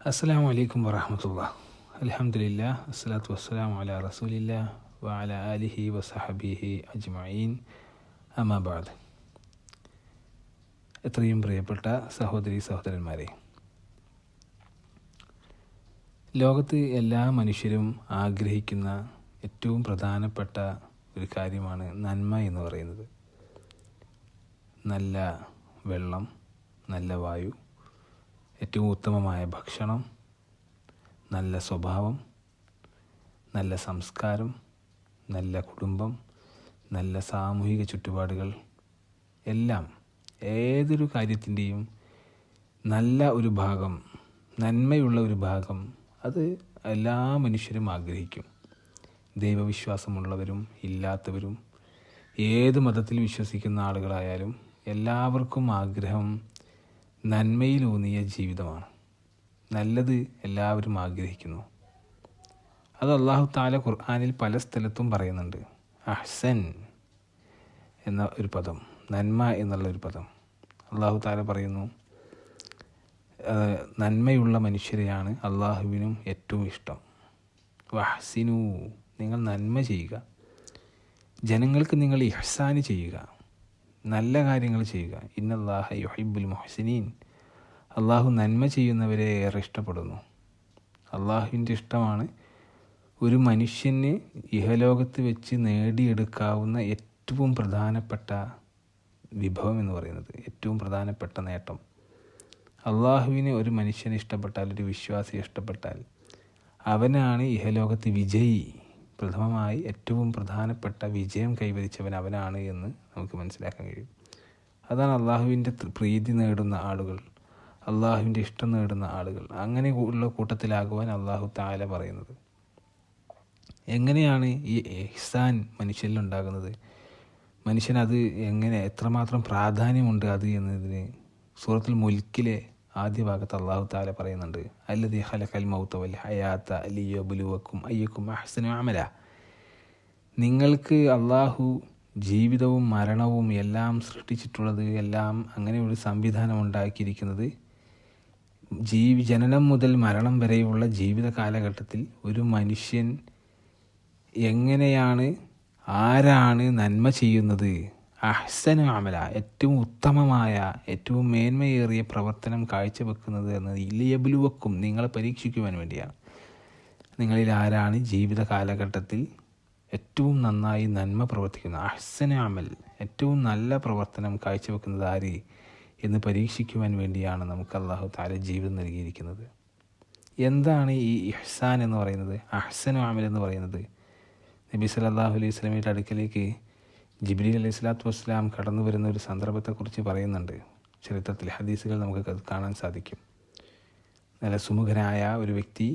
അസ്സാം വലൈക്കും വറഹമത്തുള്ള അലഹമുല്ല അസ്സലാത്തു വസ്സലാം അല റസൂലില്ല വഅല അലിഹി വസഹബിഹി അജ്മീൻ അമാബാദ് എത്രയും പ്രിയപ്പെട്ട സഹോദരി സഹോദരന്മാരെ ലോകത്ത് എല്ലാ മനുഷ്യരും ആഗ്രഹിക്കുന്ന ഏറ്റവും പ്രധാനപ്പെട്ട ഒരു കാര്യമാണ് നന്മ എന്ന് പറയുന്നത്. നല്ല വെള്ളം നല്ല വായു ഏറ്റവും ഉത്തമമായ ഭക്ഷണം നല്ല സ്വഭാവം നല്ല സംസ്കാരം നല്ല കുടുംബം നല്ല സാമൂഹിക ചുറ്റുപാടുകൾ എല്ലാം ഏതൊരു കാര്യത്തിന്റെയും നല്ല ഒരു ഭാഗം നന്മയുള്ള ഒരു ഭാഗം അത് എല്ലാ മനുഷ്യരും ആഗ്രഹിക്കും. ദൈവവിശ്വാസമുള്ളവരും ഇല്ലാത്തവരും ഏത് മതത്തിൽ വിശ്വസിക്കുന്ന ആളുകളായാലും എല്ലാവർക്കും ആഗ്രഹം നന്മയിലൂന്നിയ ജീവിതമാണ്. നല്ലത് എല്ലാവരും ആഗ്രഹിക്കുന്നു. അത് അള്ളാഹു താല ഖുർആാനിൽ പല സ്ഥലത്തും പറയുന്നുണ്ട്. അഹ്സൻ എന്ന ഒരു പദം നന്മ എന്നുള്ള ഒരു പദം. അള്ളാഹു താല പറയുന്നു നന്മയുള്ള മനുഷ്യരെയാണ് അള്ളാഹുവിനും ഏറ്റവും ഇഷ്ടം. വഹ്സിനു നിങ്ങൾ നന്മ ചെയ്യുക. ജനങ്ങൾക്ക് നിങ്ങൾ ഇഹ്സാന് ചെയ്യുക. നല്ല കാര്യങ്ങൾ ചെയ്യുക. ഇന്നല്ലാഹ യുഹിബുൽ മുഹസിനീൻ. അള്ളാഹു നന്മ ചെയ്യുന്നവരെ ഏറെ ഇഷ്ടപ്പെടുന്നു. അള്ളാഹുവിന്റെ ഇഷ്ടമാണ് ഒരു മനുഷ്യന് ഇഹലോകത്ത് വെച്ച് നേടിയെടുക്കാവുന്ന ഏറ്റവും പ്രധാനപ്പെട്ട വിഭവം എന്ന് പറയുന്നത് ഏറ്റവും പ്രധാനപ്പെട്ട നേട്ടം. അള്ളാഹുവിനെ ഒരു മനുഷ്യനെ ഇഷ്ടപ്പെട്ടാൽ ഒരു വിശ്വാസി ഇഷ്ടപ്പെട്ടാൽ അവനാണ് ഇഹലോകത്ത് വിജയി. പ്രഥമമായി ഏറ്റവും പ്രധാനപ്പെട്ട വിജയം കൈവരിച്ചവൻ അവനാണ് എന്ന് നമുക്ക് മനസ്സിലാക്കാൻ കഴിയും. അതാണ് അള്ളാഹുവിന്റെ പ്രീതി നേടുന്ന ആളുകൾ അള്ളാഹുവിന്റെ ഇഷ്ടം നേടുന്ന ആളുകൾ. അങ്ങനെ ഉള്ള കൂട്ടത്തിലാകുവാൻ അള്ളാഹു താല പറയുന്നത്. എങ്ങനെയാണ് ഈ എഹ്സാൻ മനുഷ്യനിലുണ്ടാകുന്നത്? മനുഷ്യനത് എങ്ങനെ എത്രമാത്രം പ്രാധാന്യമുണ്ട് അത് എന്നതിന്? സൂറത്തുൽ മുൽക്കിലെ ആദ്യ ഭാഗത്ത് അള്ളാഹു താല പറയുന്നുണ്ട് അല്ലതി ഹലഖൽ മൗത്തവൽ ഹയാത്ത അലിയോ ബുലുവക്കും അയ്യക്കും അഹ്സനു അമല. നിങ്ങൾക്ക് അള്ളാഹു ജീവിതവും മരണവും എല്ലാം സൃഷ്ടിച്ചിട്ടുള്ളത് എല്ലാം അങ്ങനെ ഒരു സംവിധാനം ഉണ്ടാക്കിയിരിക്കുന്നത് ജീവി ജനനം മുതൽ മരണം വരെയുള്ള ജീവിത കാലഘട്ടത്തിൽ ഒരു മനുഷ്യൻ എങ്ങനെയാണ് ആരാണ് നന്മ ചെയ്യുന്നത്? അഹ്സന അമല ഏറ്റവും ഉത്തമമായ ഏറ്റവും മേന്മയേറിയ പ്രവർത്തനം കാഴ്ചവെക്കുന്നത് എന്നത് ഇല്ലയബുലുവക്കും നിങ്ങളെ പരീക്ഷിക്കുവാൻ വേണ്ടിയാണ്. നിങ്ങളിൽ ആരാണ് ജീവിത കാലഘട്ടത്തിൽ ഏറ്റവും നന്നായി നന്മ പ്രവർത്തിക്കുന്നത്? അഹ്സന അമൽ ഏറ്റവും നല്ല പ്രവർത്തനം കാഴ്ചവെക്കുന്നത് ആര് എന്ന് പരീക്ഷിക്കുവാൻ വേണ്ടിയാണ് നമുക്ക് അള്ളാഹു താല ജീവിതം നൽകിയിരിക്കുന്നത്. എന്താണ് ഈ ഇഹ്സാൻ എന്ന് പറയുന്നത്? അഹ്സന അമൽ എന്ന് പറയുന്നത്? നബി സല്ലല്ലാഹു അലൈഹി സ്വലമിയുടെ അടുക്കലേക്ക് ജിബ്രീൽ അലൈഹി സ്വലാത്തു വസ്സലാം കടന്നു വരുന്ന ഒരു സന്ദർഭത്തെക്കുറിച്ച് പറയുന്നുണ്ട്. ചരിത്രത്തിൽ ഹദീസുകൾ നമുക്ക് കാണാൻ സാധിക്കും. നല്ല സുമുഖനായ ഒരു വ്യക്തി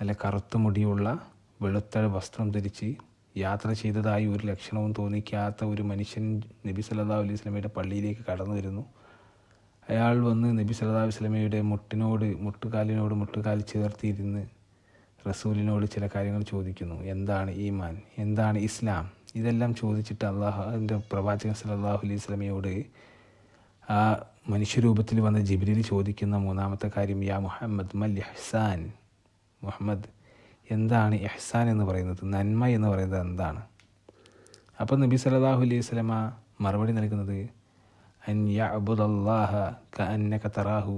നല്ല കറുത്ത മുടിയുള്ള വെളുത്ത വസ്ത്രം ധരിച്ച് യാത്ര ചെയ്തതായി ഒരു ലക്ഷണവും തോന്നിക്കാത്ത ഒരു മനുഷ്യൻ നബി സല്ലാ അലൈഹി സ്വലമയുടെ പള്ളിയിലേക്ക് കടന്നു വരുന്നു. അയാൾ വന്ന് നബി സല്ലാ അലൈഹി സ്വലമയുടെ മുട്ടിനോട് മുട്ടുകാലിനോട് മുട്ടുകാൽ ചേർത്തിരുന്ന് റസൂലിനോട് ചില കാര്യങ്ങൾ ചോദിക്കുന്നു. എന്താണ് ഈമാൻ? എന്താണ് ഇസ്ലാം? ഇതെല്ലാം ചോദിച്ചിട്ട് അള്ളാഹുവിന്റെ പ്രവാചകൻ സല്ലല്ലാഹു അലൈഹി സ്വലമയോട് ആ മനുഷ്യരൂപത്തിൽ വന്ന ജിബിലിൽ ചോദിക്കുന്ന മൂന്നാമത്തെ കാര്യം യാ മുഹമ്മദ് മൽ ഇഹ്സാൻ? മുഹമ്മദ് എന്താണ് ഇഹ്സാൻ എന്ന് പറയുന്നത്? നന്മ എന്ന് പറയുന്നത് എന്താണ്? അപ്പോൾ നബി സല്ലല്ലാഹു അലൈഹി സ്വലമ മറുപടി നൽകുന്നത് അൻ യഅബുദല്ലാഹ കഅന്നക തറാഹു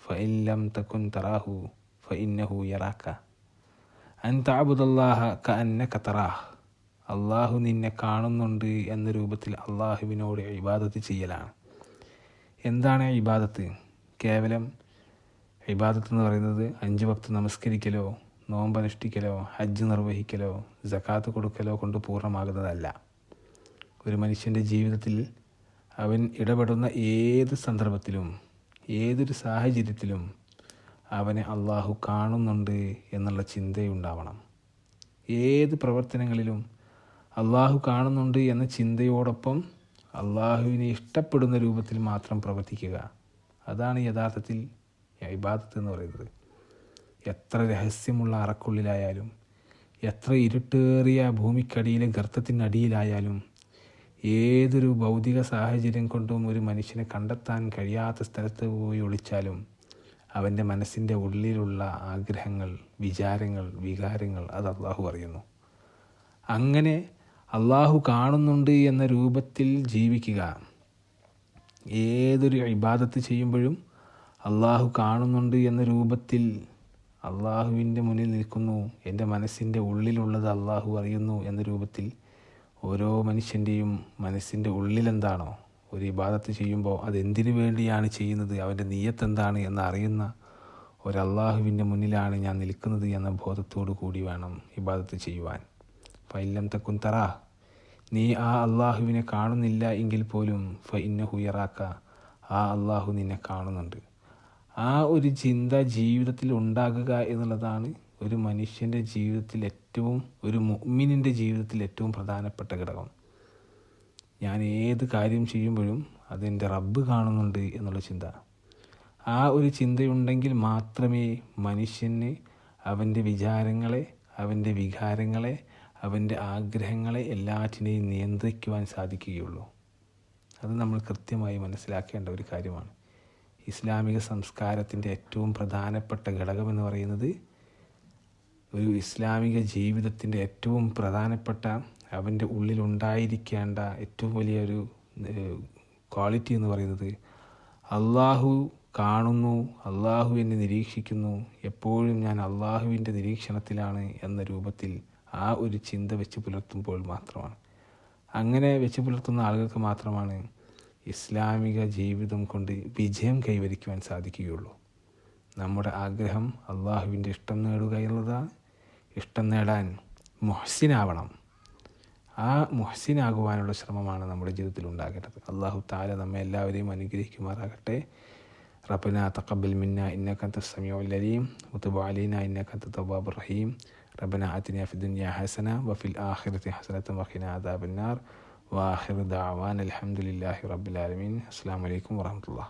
ഫ ഇല്ലം തക്കുൻ തറാഹു ഫഇന്നഹു യറാക അൻ ക കഅന്നക കത്തറാഹ് അള്ളാഹു നിന്നെ കാണുന്നുണ്ട് എന്ന രൂപത്തിൽ അള്ളാഹുവിനോട് ഇബാദത്ത് ചെയ്യലാണ്. എന്താണ് ഇബാദത്ത്? കേവലം ഇബാദത്ത് എന്ന് പറയുന്നത് അഞ്ച് ഭക്ത് നമസ്കരിക്കലോ നോമ്പ് അനുഷ്ഠിക്കലോ ഹജ്ജ് നിർവഹിക്കലോ ജക്കാത്ത് കൊടുക്കലോ കൊണ്ട് പൂർണമാകുന്നതല്ല. ഒരു മനുഷ്യന്റെ ജീവിതത്തിൽ അവൻ ഇടപെടുന്ന ഏത് സന്ദർഭത്തിലും ഏതൊരു സാഹചര്യത്തിലും അവനെ അള്ളാഹു കാണുന്നുണ്ട് എന്നുള്ള ചിന്തയുണ്ടാവണം. ഏത് പ്രവർത്തനങ്ങളിലും അള്ളാഹു കാണുന്നുണ്ട് എന്ന ചിന്തയോടൊപ്പം അള്ളാഹുവിനെ ഇഷ്ടപ്പെടുന്ന രൂപത്തിൽ മാത്രം പ്രവർത്തിക്കുക. അതാണ് യഥാർത്ഥത്തിൽ ഇബാദത്ത് എന്ന് പറയുന്നത്. എത്ര രഹസ്യമുള്ള അറക്കുള്ളിലായാലും എത്ര ഇരുട്ടേറിയ ഭൂമിക്കടിയിലെ ഗർത്തത്തിനടിയിലായാലും ഏതൊരു ഭൗതിക സാഹചര്യം കൊണ്ടും ഒരു മനുഷ്യനെ കണ്ടെത്താൻ കഴിയാത്ത സ്ഥലത്ത് പോയി ഒളിച്ചാലും അവന്റെ മനസ്സിന്റെ ഉള്ളിലുള്ള ആഗ്രഹങ്ങൾ വിചാരങ്ങൾ വികാരങ്ങൾ അത് അള്ളാഹു അറിയുന്നു. അങ്ങനെ അള്ളാഹു കാണുന്നുണ്ട് എന്ന രൂപത്തിൽ ജീവിക്കുക. ഏതൊരു ഇബാദത്ത് ചെയ്യുമ്പോഴും അള്ളാഹു കാണുന്നുണ്ട് എന്ന രൂപത്തിൽ അള്ളാഹുവിന്റെ മുന്നിൽ നിൽക്കുന്നു. എന്റെ മനസ്സിന്റെ ഉള്ളിലുള്ളത് അള്ളാഹു അറിയുന്നു എന്ന രൂപത്തിൽ ഓരോ മനുഷ്യന്റെയും മനസ്സിന്റെ ഉള്ളിലെന്താണോ ഒരു ഇബാദത്ത് ചെയ്യുമ്പോൾ അതെന്തിനു വേണ്ടിയാണ് ചെയ്യുന്നത്? അവന്റെ നീയത്ത് എന്താണ് എന്ന് അറിയുന്ന ഒരു അള്ളാഹുവിന്റെ മുന്നിലാണ് ഞാൻ നിൽക്കുന്നത് എന്ന ബോധത്തോടു കൂടി വേണം ഇബാദത്ത് ചെയ്യുവാൻ. ഫൈല്ലം തക്കുൻ തറ. നീ ആ അള്ളാഹുവിനെ കാണുന്നില്ല എങ്കിൽ പോലും ഫ ഇന്ന ഹുയറാക്ക ആ അള്ളാഹു നിന്നെ കാണുന്നുണ്ട്. ആ ഒരു ചിന്ത ജീവിതത്തിൽ ഉണ്ടാകുക എന്നുള്ളതാണ് ഒരു മനുഷ്യന്റെ ജീവിതത്തിൽ ഏറ്റവും ഒരു മുഅ്മിനിന്റെ ജീവിതത്തിൽ ഏറ്റവും പ്രധാനപ്പെട്ട ഘടകം. ഞാൻ ഏത് കാര്യം ചെയ്യുമ്പോഴും അതെന്റെ റബ്ബ് കാണുന്നുണ്ട് എന്നുള്ള ചിന്ത. ആ ഒരു ചിന്തയുണ്ടെങ്കിൽ മാത്രമേ മനുഷ്യന് അവന്റെ വിചാരങ്ങളെ അവന്റെ വികാരങ്ങളെ അവന്റെ ആഗ്രഹങ്ങളെ എല്ലാറ്റിനെയും നിയന്ത്രിക്കുവാൻ സാധിക്കുകയുള്ളൂ. അത് നമ്മൾ കൃത്യമായി മനസ്സിലാക്കേണ്ട ഒരു കാര്യമാണ്. ഇസ്ലാമിക സംസ്കാരത്തിന്റെ ഏറ്റവും പ്രധാനപ്പെട്ട ഘടകമെന്ന് പറയുന്നത് ഒരു ഇസ്ലാമിക ജീവിതത്തിന്റെ ഏറ്റവും പ്രധാനപ്പെട്ട അവന്റെ ഉള്ളിലുണ്ടായിരിക്കേണ്ട ഏറ്റവും വലിയൊരു ക്വാളിറ്റി എന്ന് പറയുന്നത് അള്ളാഹു കാണുന്നു അള്ളാഹു എന്നെ നിരീക്ഷിക്കുന്നു എപ്പോഴും ഞാൻ അള്ളാഹുവിന്റെ നിരീക്ഷണത്തിലാണ് എന്ന രൂപത്തിൽ ആ ഒരു ചിന്ത വെച്ച് പുലർത്തുമ്പോൾ മാത്രമാണ്. അങ്ങനെ വെച്ച് പുലർത്തുന്ന ആളുകൾക്ക് മാത്രമാണ് ഇസ്ലാമിക ജീവിതം കൊണ്ട് വിജയം കൈവരിക്കുവാൻ സാധിക്കുകയുള്ളൂ. നമ്മുടെ ആഗ്രഹം അള്ളാഹുവിന്റെ ഇഷ്ടം നേടുക എന്നതാണ് ഇഷ്ടം നേടാൻ മുഹസിനാവണം. ആ മുഹസിനാകുവാനുള്ള ശ്രമമാണ് നമ്മുടെ ജീവിതത്തിൽ ഉണ്ടാകേണ്ടത് അള്ളാഹു താല നമ്മെ എല്ലാവരെയും അനുഗ്രഹിക്കുമാറാകട്ടെ റബ്ബന തഖബ്ബൽ മിന്ന ഇന്നക അൻത സമീഉൽ അലീം വതുബ് അലൈന ഇന്നക അൻത തവ്വാബുർ റഹീം ربنا آتنا في الدنيا حسنة وفي الآخرة حسنة وقنا عذاب النار وآخر دعوانا الحمد لله رب العالمين السلام عليكم ورحمة الله